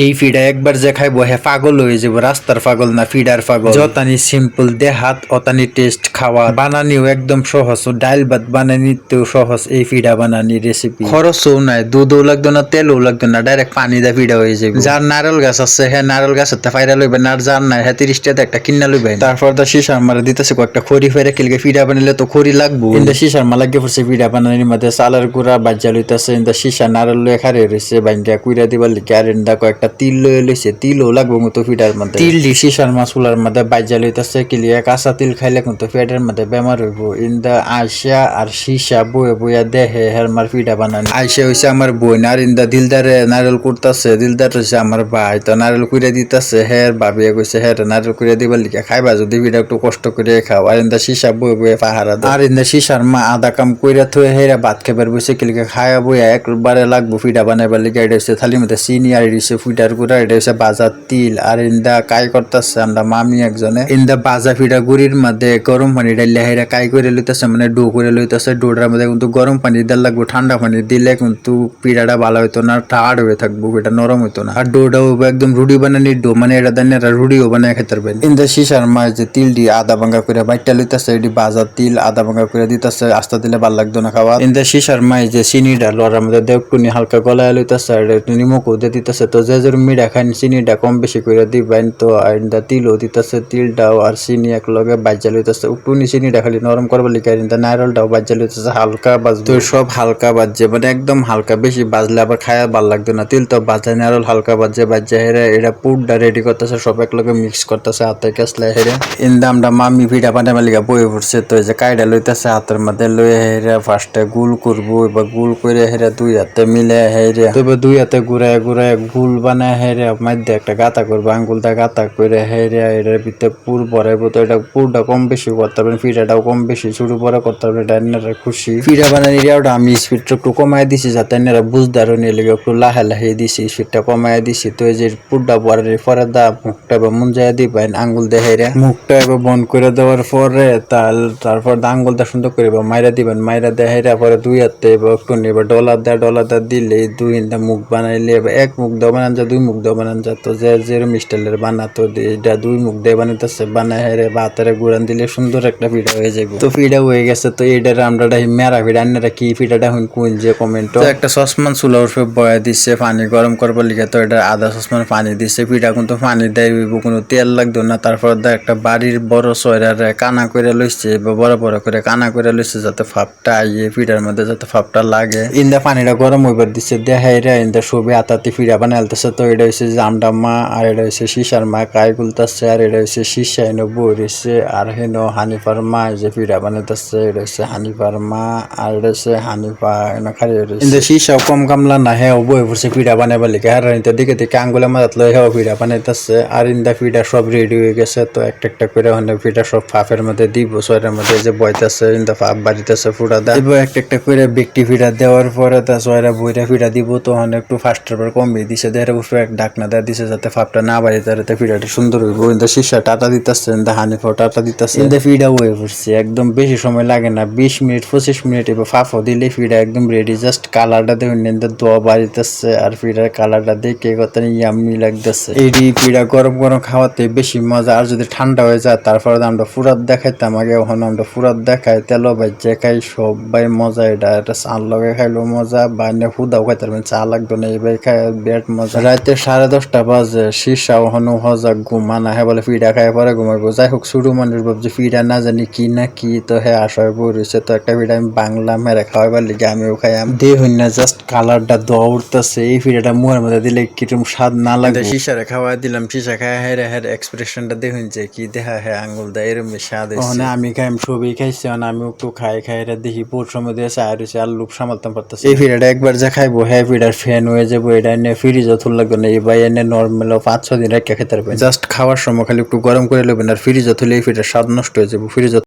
এই ফিডা একবার যে খাইব হে পাগল হয়ে যাব রাস্তার পাগল না ফিডার পাগল। যতানি সিম্পল দেহাত অতানি টেস্ট খাওয়া বানানিও একদম সহজ ও ডাইল ভাত বানানিতেও সহজ এই ফিডা বানানি রেসিপি খরচও নাই দুধও লাগতো না তেলও লাগতো না ডাইরেক্ট পানি দা ফিডা হয়ে যাবে। যার নারল গাছ আছে হ্যাঁ নারল গাছের তা ফাইরা লইবেন আর যার নাই হ্যাঁ তিরিশ টাকা একটা কিনা লইবেন তারপর দা শিশার মারা দিতেছে কয়েকটা খড়ি ফেরে কিলকে ফিডা বানাইলে তো খড়ি লাগবো। ইন্দা শিশার মালা গে পড়ছে ফিডা বানানির মধ্যে চালের গুড়া বাজ্যা লইতেছে ইন্দা শিশা নারল লয়ে খারে রয়েছে বাইঙ্গা কুইরা দিবার লিখে আর ইন্দা কয়েকটা তিল লয়ে লইছে তিলও লাগবো মতো ফিডার মধ্যে। তিল দি শিশার মাছুলার মধ্যে বাজ্যা লইতেছে কিলিয়া কাঁচা তিল খাইলে কিন্তু ফিডার মধ্যে বেমার হইব। ইন্দা আয়সা আর শিশা বয়ে বইয়া দেহে হেরমার ফিডা বানানি। আয়সা হইছে আমার বোন আর ইন্দা দিলদারে নারকেল করতেছে দিলদার হইছে আমার ভাই তো নারকেল কুইরা দিতেছে হের ভাবিয়া কইছে হের নারকেল কুইরা দিবার লিখে খাইবা যদি ফিডা একটু কষ্ট করে খাও। আর ইন্দা শিশা বয়ে বয়ে পাহারা। আর ইন্দা শিশার মা আধা কাম কইরা থুয়ে হেরা ভাত খাবার বসে কিলিকে খায়া বইয়া একবারে লাগবো ফিডা বানাইবার লিগে এটা হচ্ছে থালির মধ্যে চিনি আর এটা হচ্ছে গুঁড়া এটা হচ্ছে বাজার তিল। আর ইন্দা কাই করতেছে, আমরা মামি একজনে। ইন্দা বাজা ফিডা গুড়ির মধ্যে গরম পানি ডাইলে কাই করে লইতেছে মানে ডো করে লইতেছে। ডোটার মধ্যে কিন্তু গরম পানি দিলে লাগবো, ঠান্ডা পানি দিলে কিন্তু পিঠাটা ভালো হইতো না টাড হয়ে থাকব, এটা নরম হইতো না। আর ডোটাও একদম রুটি বানানি ডো মানে এটা দেন এরা রুটিও বানায় খেতে পারবেন। ইন্দা শিশার মাছ যে তিল দিয়ে আদা ভাঙ্গা করে বাইটটা লইতেছে, এটি বাজার তিল আদা ভাঙ্গা করে দিতেছে, আস্তা দিলে ভালো লাগতো না খাওয়া ইন্দা শিশার মাছ যে চিনিটা লড়ার মধ্যে দেবটুনি হালকা গলায় লইতেছে একটু নিমকও দিয়ে দিতেছে, তো যে মিঠা খান চিনিটা কম বেশি করে দিবেন। তো আর ইন্দা তিলও দিতেছে তিলটাও আর চিনি এক লগে বাজ্যা লইতেছে টুনি চিনিটা খালি নরম করবার লিখে আর ইন্দা নারলটাও বাজ্যা লইতেছে হালকা বাজবে। তো সব হালকা বাজছে মানে একদম হালকা বেশি বাজলে আবার খায়া ভালো লাগতো না। তিল তো বাজা নারল হালকা বাজছে বাজ্যা হেরে এটা পুরটা রেডি করতেছে সব এক লগে মিক্স করতেছে হাতে কেসলে হেরে। ইন্দা আমরা মামি ভিডা পানে মালিকা বই পড়ছে তো যে কাইডা লইতেছে হাতের মধ্যে লয়ে হেরে ফার্স্টে গুল করব এবার গুল করে হেরে দুই হাতে মিলে হেরে। তবে দুই হাতে ঘুরায় ঘুরায় গুল বানায় হেরে মধ্যে একটা গাতা করব, আঙ্গুলটা গাতা করে হেরে এটার ভিতরে পুর ভরাইবো তো এটা পুরটা কম বেশি করতে পারবেন, ফিটাটাও কম বেশি শুরু পরে করতে পারবেন, এটা এনারা খুশি। ফিটা বানানি ওটা আমি স্পিডটা একটু কমাই দিছি যাতে এনারা বুঝদারও নিয়ে লেগে একটু লাহে লাহে দিছি, স্পিডটা কমাই দিছি, তো এই যে পুরটা পরে পরে দা মুখটা মন যায় দিবেন, আঙ্গুল দেখে রে। মুখটা এবার বন্ধ করে দেওয়ার পরে তার তারপর দা আঙ্গুলটা সুন্দর করে মাইরা দিবেন, মাইরা দেখে রে পরে দুই হাতে একটু নেবে ডলার দেয় ডলার দেয় দিলে দুই মুখ বানাইলে এবার এক মুখ দেওয়া বানান দুই মুখ দেওয়া বানান তো যে যেরকম স্টাইলের বানাতো এটা দুই মুখ দিয়ে বানাইতেছে বানায় হেরে বাতারে গুড়ান দিলে সুন্দর একটা পিঠা হয়ে যাবে তো পিঠা হয়ে গেছে তো এটার আমরা মেরা পিঠা আন্নারা কি পিঠাটা হইন কোন যে কমেন্ট একটা সসমান চুলা উঠে বয়া দিচ্ছে পানি গরম করবার লিখে তো এটা আধা সসমান পানি দিচ্ছে পিঠা কিন্তু পানি দেয় কোনো তেল লাগতো না। তারপর একটা বাড়ির বড় সয়রারে কানা করে লইছে বা বড় বড় করে কানা করে লইছে যাতে ফাপটা আইয়ে পিঠার মধ্যে যাতে ফাপটা লাগে। ইন্দা পানিটা গরম হইবার দিচ্ছে দেখাইরা ইন্দা সবে আতাতে পিঠা বানাইতেছে তো এটা হচ্ছে জামডা মা আর এটা হচ্ছে শিশার মা কাই গুলতাছে আর এটা হচ্ছে শিশা এনে বই রয়েছে আর হেন হানিফার মা যে পিঠা বানাইতেছে এটা হচ্ছে হানিফার মা আর এটা হচ্ছে হানিফা এনে খালি ইন্দা কম কামলা না হে বই পড়ছে পিঠা বানাইবার লিখে আর ইন্দা দিকে দিকে আঙ্গুলে মাথাত লই হেও পিঠা বানাইতেছে আর ইন্দা পিঠা সব রেডি হয়ে গেছে তো একটা একটা করে হনে পিঠা সব ফাফের মধ্যে দিব সয়ের মধ্যে যে বইতেছে ইন্দা ফাফ বাড়িতেছে ফুটা দেয়। এবার একটা একটা করে ব্যক্তি পিঠা দেওয়ার পরে তা সয়রা বইরা পিঠা দিব তো হনে একটু ফাস্টের পর কমিয়ে দিছে দেড় উপরে এক ডাকনা দেয় দিছে যাতে ফাপটা না বাড়ি তাতে পিঠাটা সুন্দর হইব। ইন্দা শিশা টাটা দিতেছে ইন্দা হানিফাও টাটা দিতেছে। ইন্দা পিঠা হয়ে পড়ছে একদম বেশি সময় লাগে না বিশ মিনিট পঁচিশ মিনিট এবার ফাফও দিলে পিঠা একদম রেডি জাস্ট কালারটা দেখুন ইন্দা দোয়া বাড়িতেছে আর পিঠার কালারটা দেখে কত ইয়াম্মি লাগতেছে। এডি পিঠা গরম গরম খাওয়াতে বেশি মজা আর যদি ঠান্ডা হয়ে যায় তারপরে আমরা ফুরাত দেখাইতাম আগে ওখানে আমরা ফুরাত দেখাই তেল বাজ্যে খাই সবাই মজা এটা এটা চাল লগে খাইলো মজা বা হুদাও খাইতে পারবেন চা লাগতো না এবার খাই বিরাট মজা। রাতে সাড়ে দশটা বাজে শীর্ষা ওখানে হজা ঘুমা না হ্যাঁ বলে ফিডা খাই পরে ঘুমাইবো। যাই হোক শুরু মানুষ ভাবছে ফিডা না জানি কি না কি তো হ্যাঁ আশায় রয়েছে তো একটা ফিডা আমি বাংলা মেরে খাওয়াইবার লিগে আমিও খাইয়াম। হইন না জাস্ট কালারটা দোয়া উঠতেছে এই ফিডাটা মুখের মধ্যে দিলে কীরকম স্বাদ না লাগে শিশারে খাওয়াই দিলাম শিশা খাই হ্যাঁ হ্যাঁ এক্সপ্রেশনটা দেখুন যে কি দেখা হ্যাঁ আঙুল দেয় এরম স্বাদ ওখানে আমি খাইম সবই খাইছি মানে আমি একটু খাই খাই রে দেখি পুর সময় দিয়ে চায় আর লুপ সামালতাম পারতেছি এই ফিডাটা একবার যা খাইবো হ্যাঁ ফিডার ফ্যান হয়ে যাব এটা এনে ফ্রিজ থুল লাগবে না এবার এনে নর্মাল পাঁচ ছ দিন রেখে খেতে পারবেন। জাস্ট খাওয়ার সময় খালি একটু গরম করে নেবেন আর ফ্রিজ থুলে এই ফিটার স্বাদ নষ্ট হয়ে যাব ফ্রিজ